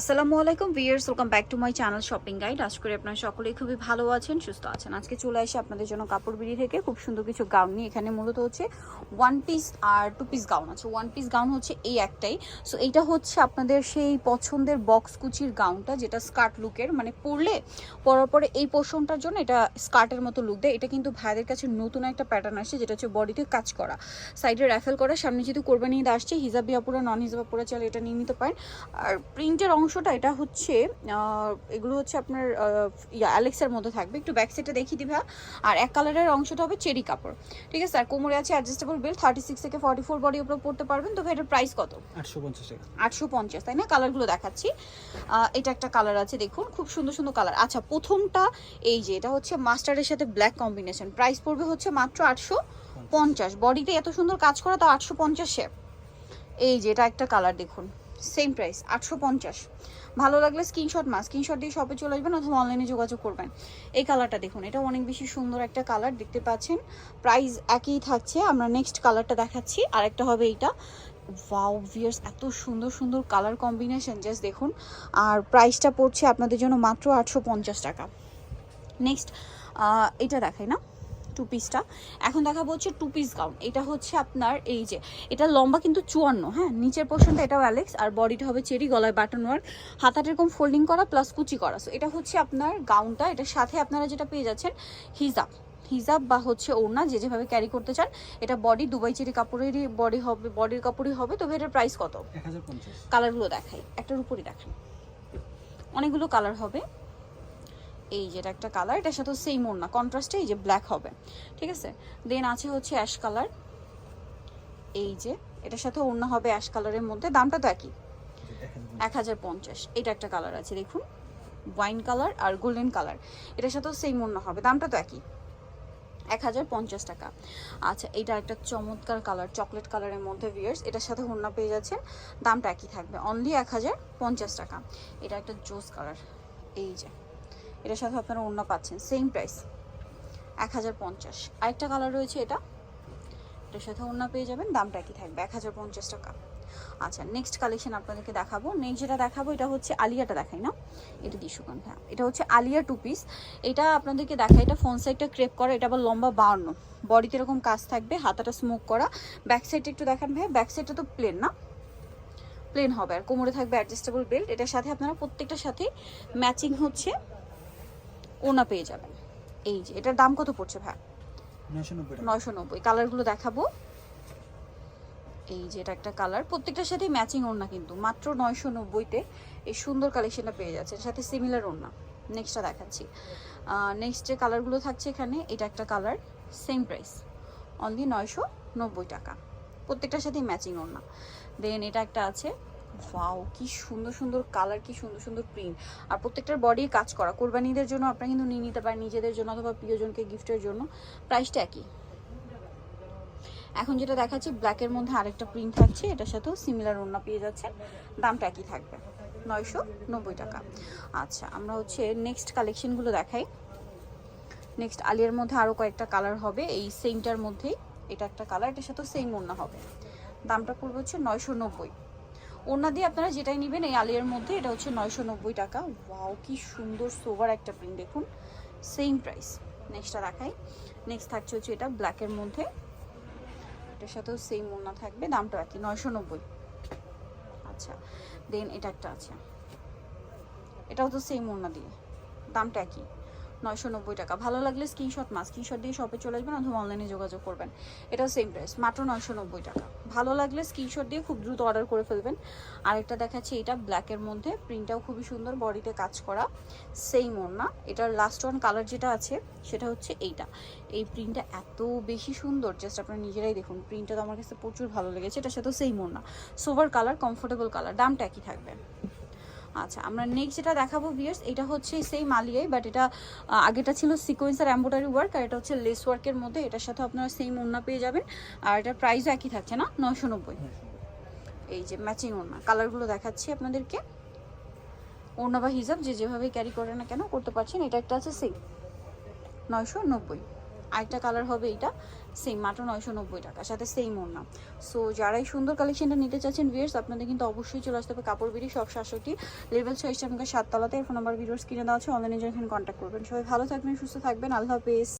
আসসালামু আলাইকুম viewers welcome back to my channel shopping guide আশা করি আপনারা সকলেই খুবই ভালো আছেন, সুস্থ আছেন। আজকে চলে আসি আপনাদের জন্য কাপড় বিড়ি থেকে। খুব সুন্দর কিছু গাউন নিয়ে এখানে মূলত হচ্ছে ওয়ান পিস আর টু পিস গাউন আছে। ওয়ান পিস গাউন হচ্ছে এই একটাই। সো এইটা হচ্ছে আপনাদের সেই পছন্দের বক্স কুচির গাউনটা যেটা স্কার্ট লুকের মানে পরলে, পরার পরে এই পোর্শনটার জন্য এটা স্কার্টের মতো লুক দেয়। এটা কিন্তু ভাইদের কাছে নতুন একটা প্যাটার্ন আসছে, যেটা হচ্ছে বডিতে কাজ করা। সাইডে র্যাফেল করা, সামনে যেহেতু কোরবানি ঈদ আসছে, হিজাবি আপুরা নন হিজাব আপুরা চাইলে এটা নিয়ে নিতে পারেন। আর প্রিন্টের অংশটা এটা হচ্ছে এগুলো হচ্ছে আপনার অ্যালেক্সের মধ্যে থাকবে। একটু ব্যাক সাইডটা দেখিয়ে দিবে আর এক কালারের অংশটা হবে চেরি কাপড়। ঠিক আছে? আর কোমরে আছে অ্যাডজাস্টেবল বেল থার্টি সিক্স থেকে ফর্টি ফোর বডি উপরে পড়তে পারবেন। তো ভাই এটার প্রাইস কত? আটশো পঞ্চাশ আটশো পঞ্চাশ তাই না? কালারগুলো দেখাচ্ছি। এটা একটা কালার আছে দেখুন। খুব সুন্দর সুন্দর কালার আচ্ছা প্রথমটা এই যে এটা হচ্ছে মাস্টারের সাথে ব্ল্যাক কম্বিনেশন প্রাইস পড়বে হচ্ছে মাত্র আটশো পঞ্চাশ। বডিতে এত সুন্দর কাজ করা তো আটশো পঞ্চাশে এই যে এটা একটা কালার দেখুন। সেম প্রাইস আটশো পঞ্চাশ। ভালো লাগলে স্ক্রিনশট মা স্ক্রিনশট দিয়ে শপে চলে আসবেন অথবা অনলাইনে যোগাযোগ করবেন। এই কালারটা দেখুন এটা অনেক বেশি সুন্দর একটা কালার দেখতে পাচ্ছেন? প্রাইস একই থাকছে, আমরা নেক্সট কালারটা দেখাচ্ছি, আরেকটা হবে এইটা। ওয়াও ভিয়ার্স এত সুন্দর সুন্দর কালার কম্বিনেশন জাস্ট দেখুন। আর প্রাইসটা পড়ছে আপনাদের জন্য মাত্র আটশো পঞ্চাশ টাকা। নেক্সট এটা দেখাই না। টু পিসটা এখন দেখাবো হচ্ছে টু পিস গাউন এটা হচ্ছে আপনার এই যে এটা লম্বা কিন্তু চুয়ান্ন হ্যাঁ? নিচের পোর্শনটা এটাও অ্যালেক্স আর বডিটা হবে চেরি গলায় বাটন ওয়ার্ক হাতাটা এরকম ফোল্ডিং করা প্লাস কুচি করা। সো এটা হচ্ছে আপনার গাউনটা এটার সাথে আপনারা যেটা পেয়ে যাচ্ছেন হিজাব হিজাব বা হচ্ছে ওড়না যে যেভাবে ক্যারি করতে চান। এটা বডি দুবাই চেরি কাপড়েরই বডি হবে বডির কাপড়ই হবে। তবে এটার প্রাইস কত? কালারগুলো দেখাই। একটার উপরই দেখাই অনেকগুলো কালার হবে। এই যেটা একটা কালার এটার সাথে সেম ওড়না কন্ট্রাস্টে এই যে ব্ল্যাক হবে। ঠিক আছে? দেন আছে হচ্ছে অ্যাশ কালার এই যে, এটার সাথে ওড়না হবে অ্যাশ কালারের মধ্যে। দামটা তো একই। এক হাজার পঞ্চাশ। এটা একটা কালার আছে, দেখুন। ওয়াইন কালার আর গোল্ডেন কালার এটার সাথেও সেম ওড়না হবে। দামটা তো একই। এক হাজার পঞ্চাশ টাকা। আচ্ছা এটা একটা চমৎকার কালার চকলেট কালারের মধ্যে ভিয়ার্স এটার সাথে ওড়না পেয়ে যাচ্ছেন দামটা একই থাকবে। অনলি এক হাজার পঞ্চাশ টাকা। এটা একটা জোস কালার এই যে। এটার সাথে আপনারা ওড়না পাচ্ছেন সেম প্রাইস এক হাজার পঞ্চাশ। আরেকটা কালার রয়েছে এটা, এটার সাথে ওড়না পেয়ে যাবেন, দামটা একই থাকবে, এক হাজার পঞ্চাশ টাকা। আচ্ছা নেক্সট কালেকশন আপনাদেরকে দেখাবো। নেক্সট যেটা দেখাবো, এটা হচ্ছে আলিয়াটা দেখাই না, এটা দিশুকান হ্যাঁ। এটা হচ্ছে আলিয়া টু পিস এটা আপনাদেরকে দেখাই, এটা ফোন সাইডটা ক্রেপ করা, এটা আবার লম্বা বাড়ানো বডিতে এরকম কাজ থাকবে, হাতাটা স্মোক করা। ব্যাক সাইডটা একটু দেখান ভাই ব্যাক সাইডটা তো প্লেন না। প্লেন হবে, আর কোমরে থাকবে অ্যাডজাস্টেবল বেল্ট এটার সাথে আপনারা প্রত্যেকটার সাথে ম্যাচিং হচ্ছে। ওনা পেয়ে যাবেন এই যে এটার দাম কত পড়ছে ভাই? নয়শো নব্বই কালারগুলো দেখাবো। এই যে এটা একটা কালার। প্রত্যেকটার সাথেই ম্যাচিং ওড়না কিন্তু। মাত্র নয়শো নব্বইতে এই সুন্দর কালেকশনটা পেয়ে যাচ্ছে সাথে সিমিলার ওড়না। নেক্সটটা দেখাচ্ছি। নেক্সট যে কালারগুলো থাকছে এখানে এটা একটা কালার সেম প্রাইস অনলি নয়শো নব্বই টাকা। প্রত্যেকটার সাথেই ম্যাচিং ওড়না। দেন এটা একটা আছে। ওয়াও কি সুন্দর সুন্দর কালার কি সুন্দর সুন্দর প্রিন্ট আর প্রত্যেকটার বডি কাজ করা। কোরবানিদের জন্য আপনারা কিন্তু নিয়ে নিতে পারেন, নিজেদের জন্য অথবা প্রিয়জনকে গিফটের জন্য। প্রাইসটা একই। এখন যেটা দেখাচ্ছি ব্ল্যাকের মধ্যে আরেকটা প্রিন্ট থাকছে, এটার সাথেও সিমিলার ওড়না পেয়ে যাচ্ছে দামটা একই থাকবে, নয়শো নব্বই টাকা। আচ্ছা আমরা হচ্ছে নেক্সট কালেকশনগুলো দেখাই। নেক্সট আলিয়ার মধ্যে আরও কয়েকটা কালার হবে, এই সেমটার মধ্যেই এটা একটা কালার এটার সাথেও সেম ওড়না হবে। দামটা পড়বে হচ্ছে নয়শো নব্বই। ওড়না দিয়ে আপনারা যেটাই নেবেন এই আলিয়ার মধ্যে, এটা হচ্ছে নয়শো নব্বই টাকা। ওয়াও, কি সুন্দর সোভার একটা প্রিন্ট, দেখুন। সেম প্রাইস নেক্সটটা দেখাই। নেক্সট থাকছে হচ্ছে এটা ব্ল্যাকের মধ্যে। এটার সাথেও সেম ওনা থাকবে দামটা একই, নয়শো নব্বই। আচ্ছা দেন এটা একটা আছে। এটাও তো সেম ওনা দিয়ে, দামটা একই, নয়শো নব্বই টাকা। ভালো লাগলে স্ক্রিনশট মা স্ক্রিনশট দিয়ে শপে চলে আসবেন অথবা অনলাইনে যোগাযোগ করবেন। এটাও সেম প্রাইস মাত্র নয়শো নব্বই টাকা। ভালো লাগলে স্ক্রিনশট দিয়ে খুব দ্রুত অর্ডার করে ফেলবেন। আরেকটা দেখাচ্ছি, এটা ব্ল্যাকের মধ্যে। প্রিন্টটাও খুবই সুন্দর বডিতে কাজ করা। সেম না। এটার লাস্ট ওয়ান কালার যেটা আছে, সেটা হচ্ছে এইটা। এই প্রিন্টটা এত বেশি সুন্দর জাস্ট আপনারা নিজেরাই দেখুন। প্রিন্টটা তো আমার কাছে প্রচুর ভালো লেগেছে, এটার সেই সেম না। সোভার কালার কমফোর্টেবল কালার দামটা একই থাকবে। আচ্ছা আমরা নেক্সট যেটা দেখাবো ভিয়ার্স এটা হচ্ছে সেই মালিয়াই বাট এটা আগেটা ছিল সিকোয়েন্স আর এম্ব্রয়ডারি ওয়ার্ক আর এটা হচ্ছে লেস ওয়ার্কের মধ্যে, এটার সাথে আপনারা সেম ওড়না পেয়ে যাবেন, আর এটার প্রাইসও একই থাকছে না? নয়শো নব্বই। এই যে ম্যাচিং ওড়না কালারগুলো দেখাচ্ছি আপনাদেরকে। ওড়না বা হিজাব যে যেভাবে ক্যারি করে না কেন, করতে পারছেন, এটা একটা আছে সেই নয়শো নব্বই। আরেকটা কালার হবে এটা সেম মাত্র নয়শো নব্বই টাকা, সাথে সেম ওড়না। সো যারা এই সুন্দর কালেকশনটা নিতে চাচ্ছেন ভিউয়ার্স আপনাদের কিন্তু অবশ্যই চলে আসতে হবে কাপড় বিড়ি সব শাসকটি লেভেল ছয়, সাততলাতে ফোন নাম্বার ভিডিওস কিনে দেওয়া আছে অনলাইনে যখন কন্ট্যাক্ট করবেন। সবাই ভালো থাকবেন, সুস্থ থাকবেন, আল্লাহ হাফেজ।